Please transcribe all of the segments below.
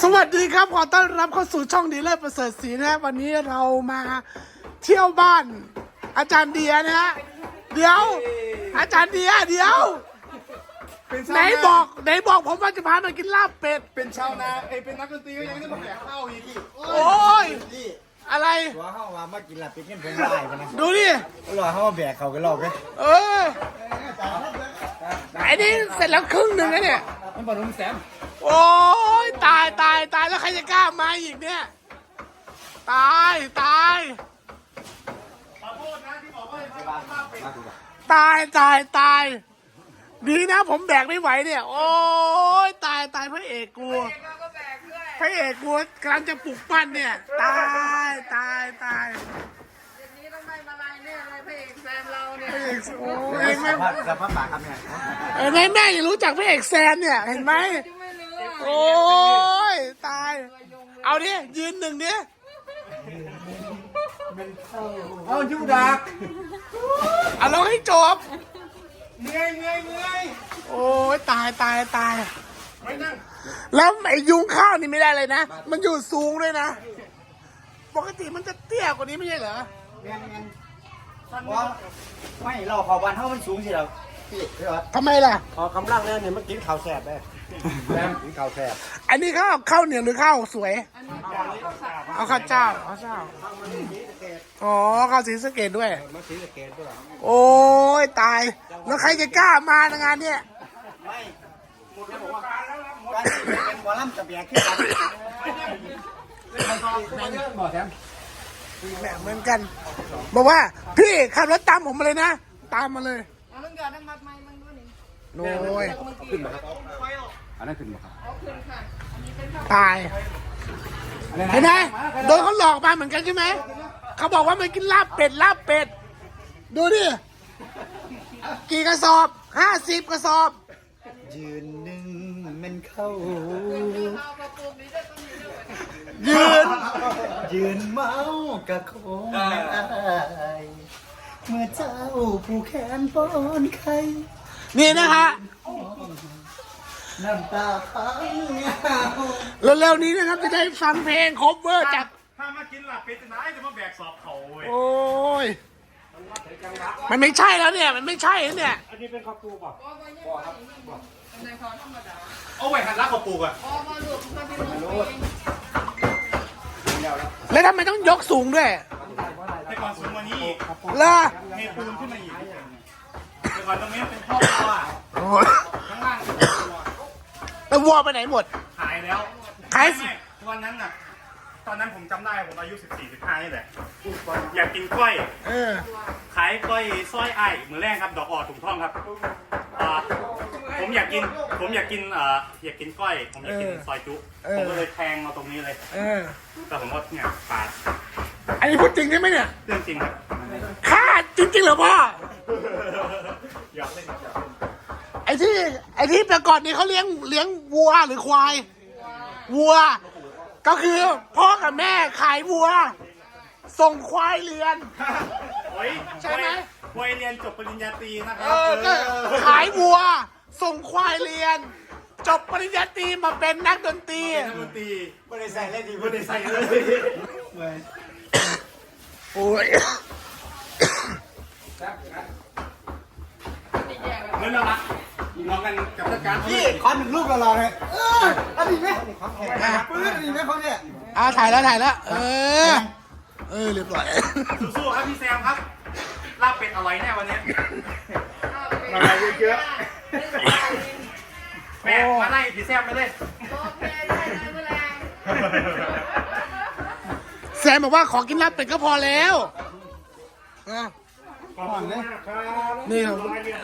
สวัสดีครับ ขอต้อนรับเข้าสู่ช่องดีเลิศประเสริฐศรีนะฮะวันนี้เรามาเที่ยวบ้านอาจารย์เดียนะฮะเดี๋ยว อาจารย์เดียเดี๋ยวเป็นชาวไหนบอกไหนบอกผมว่าจะพามากินลาบเป็ด เป็นชาวนาเอ้ยเป็นนักดนตรีก็ยังได้มาแบกข้าวอีกพี่โอ้ยนี่อะไร ตัวเข้ามามากินหลับเป็นเงินเป็นได้ปะนะดูดิรอเข้ามาแบกเขากันรอบเลยเออไอ้นี่เสร็จแล้วครึ่งหนึ่งแล้วเนี่ย มันบอลลุงแซมโอ้ยตายตายตายแล้วใครจะกล้ามาอีกเนี่ย ตายตายตายตายตาย ดีนะผมแบกไม่ไหวเนี่ย โอ้ยตายตายพระเอกกูพระเอกกูกำลังจะปลุกปั้นเนี่ย ตายตายตาย พระเอกโอ้ยเห็นไหมสัมภาษณ์สัมภาษณ์ปากครับเนี่ยเห็นไหมแม่ยังรู้จักพระเอกแซนเนี่ยเห็นไหมจะไม่รู้อะโอ้ยตาย เอาดิยืนหนึ่งดิเอายูดักเอาลงให้จบเมื่อยเมื่อยเมื่อยโอ้ยตายตายตายไม่นั่งแล้วไอ้ยุงข้าวนี่ไม่ได้เลยนะ มันอยู่สูงด้วยนะ ปกติมันจะเตี้ยกว่านี้ไม่ใช่เหรอเมียนเมียน ว่าไม่เราขอวันเท่ามันสูงสิเราพี่พี่วัดทำไมล่ะขอกำลังเนี่ยเนี่ยมันกินข้าวแซ่บได้แซมกินข้าวแซ่บอันนี้ข้าวข้าวเหนียวหรือข้าวสวย เอาข้าวเจ้าเอาเจ้า อ๋อข้าวสีสะเกดด้วย มาซื้อเกณฑ์ด้วยโอ้ยตาย แล้วใครจะกล้ามางานเนี่ยไม่หมดแล้วบอกว่าการที่เป็นบอลลัมกับแบกขึ้นมา บ่แซม แหมเหมือนกัน บอกว่าพี่ขับรถตามผมมาเลยนะ ตามมาเลยเอาต้องการน้ำมัดไม้มันด้วยนี่โอ้ยขึ้นมาครับอันนั้นขึ้นมาครับเอาคืนค่ะอันนี้เป็นข้าวตายเห็นไหมโดนเขาหลอกมาเหมือนกันใช่ไหมเขาบอกว่ามันกินลาบเป็ดลาบเป็ด ดูดิกี่กระสอบห้าสิบกระสอบ ยืนหนึ่งมันเข้า ยยืน ยืนเมากะคงไอายเมื่อเจ้าผู้แขนป้อนไข่นี่นะฮะน้ำตาพังเงาเร็วๆนี้นะครับจะได้ฟังเพลงคบเวอร์จาก ถ้ามากินหลับเป็ดจะไหนจะมาแบกสอบเขาเว้ยโอ้ย มันไม่ใช่แล้วเนี่ย มันไม่ใช่แล้วเนี่ยพอมาเยอะกว่านี้ในคอธรรมดาเอาไว้หันรักเขาปลูกอะพอมาหลุดมันเป็นลูกเอง แล้วทำไมต้องยกสูงด้วยแต่ก่อนสูงกว่านี้อีกเลอเทปูนขึ้นมาอีกแต่ก่อนตรงนี้เป็นพ่อครัวโอ้ยข้างล่างเป็นครัวแล้ววัวไปไหนหมดขายแล้วขายไม่วันนั้นน่ะ ตอนนั้นผมจำได้ผมอายุ 14 15นี่แหละ อยากกินกล้วยเออขายกล้วยซอยไอ้มือแรกครับ ดอกออดถุงทองครับอ่า ผมอยากกิน ผมอยากกินเอ่ออยากกินกล้อย ผมอยากกินเออซอยจุ เออ ผมก็เลยแทงมาตรงนี้เลย เออ แต่ผมก็เนี่ยปาดอันนี้พูดจริงใช่ไหมเนี่ยเรื่องจริงครับ ฆ่าจริงๆเหรอพ่ออยากเล่นอยากเล่นไอ้ที่ไอ้ที่แต่ก่อนนี้เขาเลี้ยงเลี้ยงวัวหรือควาย วัว ก็คือพ่อกับแม่ขายวัว ส่งควายเรียนโอ้ยใช่ไหม วัยเรียนจบปริญญาตรีนะครัเออก็ขายวัว ส่งควายเรียน จบปริญญาตรีมาเป็นนักดนตรีนักดนตรีไม่ได้ใส่เลยดีไม่ได้ใส่เลยโอ้ยเหมือนเราละลองกันกับราชการพี่ขอหนึ่งลูกเราลองเลยเอออันนี้ไหมปืนอันนี้ไหมเขาเนี่ยอ่าถ่ายแล้วถ่ายแล้ว เออ เออเรียบร้อยสู้ๆครับพี่แซมครับลาบเป็ดอร่อยแน่วันนี้มาลายเยอะ แม่มาไล่พี่แซมไปเลยโอเคได้เลยเมื่อแรงแซมบอกว่าขอกินลาบเป็ดก็พอแล้วอะก่อนเลยนี่ครับ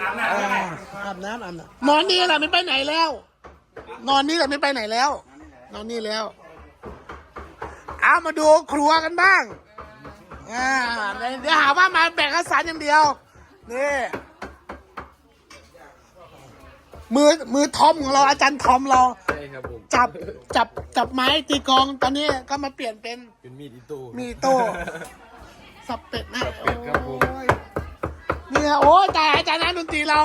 อาบน้ำอ่าได้ อาบน้ำอาบน้ำนอนนี่แหละไม่ไปไหนแล้ว นอนนี่แหละไม่ไปไหนแล้ว นอนนี่แล้ว เอามาดูครัวกันบ้างอ่าเดี๋ยวหาว่ามาแบ่งข้าวสารอย่างเดียว นี่ มือมือทอมของเราอาจารย์ทอมเรา ใช่ครับผมจับจับจับไม้ตีกลองตอนนี้ก็มาเปลี่ยนเป็นเป็นมีดอิโต้มีโต้สับเป็ดนะสับเป็ดครับผมโอ้ยเนี่ยโอ้ยตายอาจารย์นักดนตรีเรา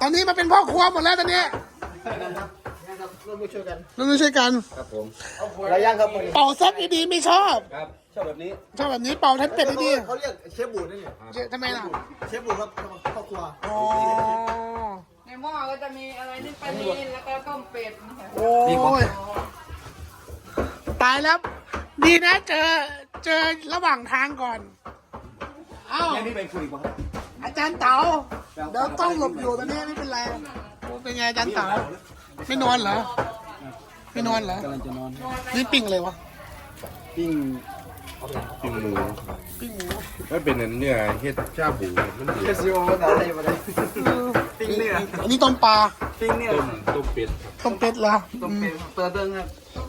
ตอนนี้มาเป็นพ่อครัวหมดแล้วตอนนี้ครับร่วมด้วยช่วยกันร่วมด้วยช่วยกัน ครับผมอะไรย่างครับเป่าแซ่บดีๆไม่ชอบครับชอบแบบนี้ชอบแบบนี้เป่าแซ่บเป็ดดีเขาเรียกเชฟบูดนี่เนี่ยๆเจ๊ทำไมล่ะเชฟบูดครับครอบครัวอ๋อใน หม้อก็จะมีอะไรนี่ปลานีนแล้วก็ต้มเป็ดนะคะโอ้ยตายแล้ว ดีนะเจอเจอระหว่างทางก่อน เอ้าแค่นี้เป็นคุยป่ะครับอาจารย์เต๋าเดี๋ยวต้องหลบอยู่ตอนนี้ไม่เป็นไรโอ้เป็นไงอาจารย์เต๋าไม่นอนเหรอ ไม่นอนเหรอ กำลังจะนอน นี่ปิ้งเลยวะ ปิ้ง ปิ้งหมูปิ้งหมูมันเป็นอันเนื้อเฮ็ดชาบูมันเหลืเชอฟซีโอแต่อะไรมาได้ปิ้งเนื้ออันนี้ต้มปลาปิ้งเนื้อต้มต้มเป็ดครับต้มเป็ดเหรอต้มเป็ดเปิดเติ้งครับ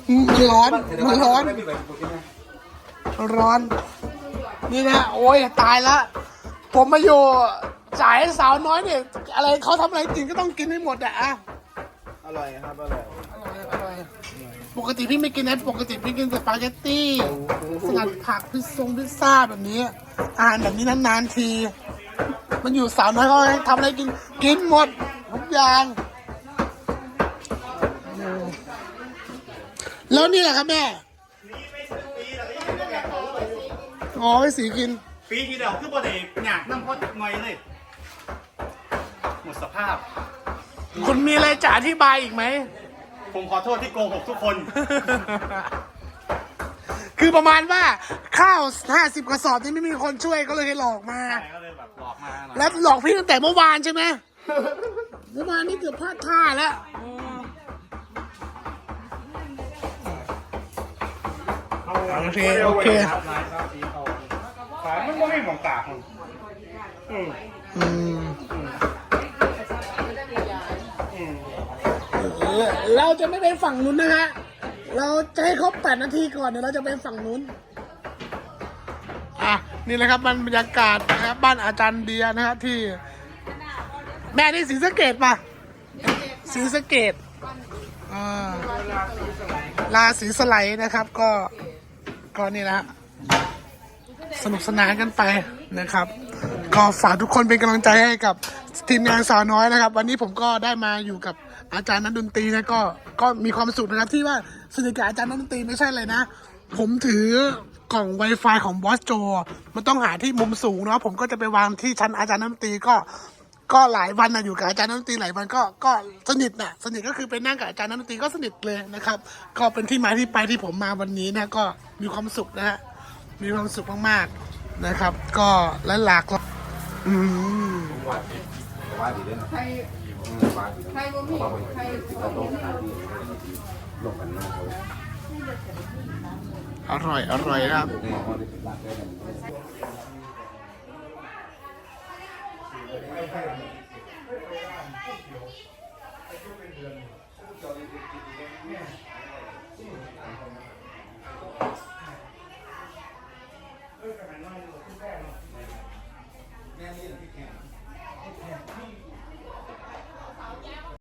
อืมมันร้อนมันร้อนไม่แบบโอเคไหมร้อน นี่นะโอ้ยตายละผมมาอยู่สายสาวน้อยเนี่ยอะไรเขาทำอะไรกินก็ต้องกินให้หมดอะอะอร่อยครับอร่อยอร่อย ปกติพี่ไม่กินนะปกติพี่กินสปาเกตตี้สลัดผักพิซซงพิซซ่าแบบนี้อาหารแบบนี้นานๆที มันอยู่สาวน้อยเขาให้ทำอะไรกินกินหมดทุกอย่างโอ้แล้วนี่แหละครับแม่อ๋อให้สีกิน ปีที่แล้วคือบ่ได้หยากน้ำพอดหน่อยเลย หมดสภาพ คุณมีอะไรจะอธิบายอีกไหม ผมขอโทษที่โกหกทุกคน คือประมาณว่าข้าวห้าสิบกระสอบนี่ไม่มีคนช่วยก็เลยให้หลอกมา ใช่ก็เลยแบบหลอกมาหน่อยแล้วหลอกพี่ตั้งแต่เมื่อวานใช่ไหมเมื่อวานนี่เกือบพลาดท่าแล้วโอเคโอเคขายมันก็ไม่หมองกากมันอืม อืม เราจะไม่ไปฝั่งนู้นนะฮะ เราจะให้ครบแปดนาทีก่อนเดี๋ยวเราจะไปฝั่งนู้น อะ นี่แหละครับมันบรรยากาศนะครับบ้านอาจารย์เดียนะฮะที่ แม่นี่สีสะเกตป่ะสีสะเกตอ่าลาสีสไลด์นะครับ ก็ก็นี่นะฮะสนุกสนานกันไปนะครับ ก็ฝากทุกคนเป็นกำลังใจให้กับทีมงานสาวน้อยนะครับ วันนี้ผมก็ได้มาอยู่กับ อาจารย์นักดนตรีนะก็ก็มีความสุขนะครับที่ว่าสนิทกับอาจารย์นักดนตรีไม่ใช่เลยนะ ผมถือกล่อง Wi-Fi ของบอสโจ มันต้องหาที่มุมสูงเนาะผมก็จะไปวางที่ชั้นอาจารย์นักดนตรีก็ก็หลายวันนะอยู่กับอาจารย์นักดนตรีหลายวันก็ก็สนิทนะสนิทก็คือไปนั่งกับอาจารย์นักดนตรีก็สนิทเลยนะครับ ก็เป็นที่มาที่ไปที่ผมมาวันนี้นะก็มีความสุขนะฮะมีความสุขมากๆนะครับ ก็และหลากห ลายอืมว่าดีเด้อใครว่าดีใครบ่มีใครบ่มีลงกันนะเขาอร่อย อร่อยครับเนี่ยว่าได้เป็นหลักได้กั นเ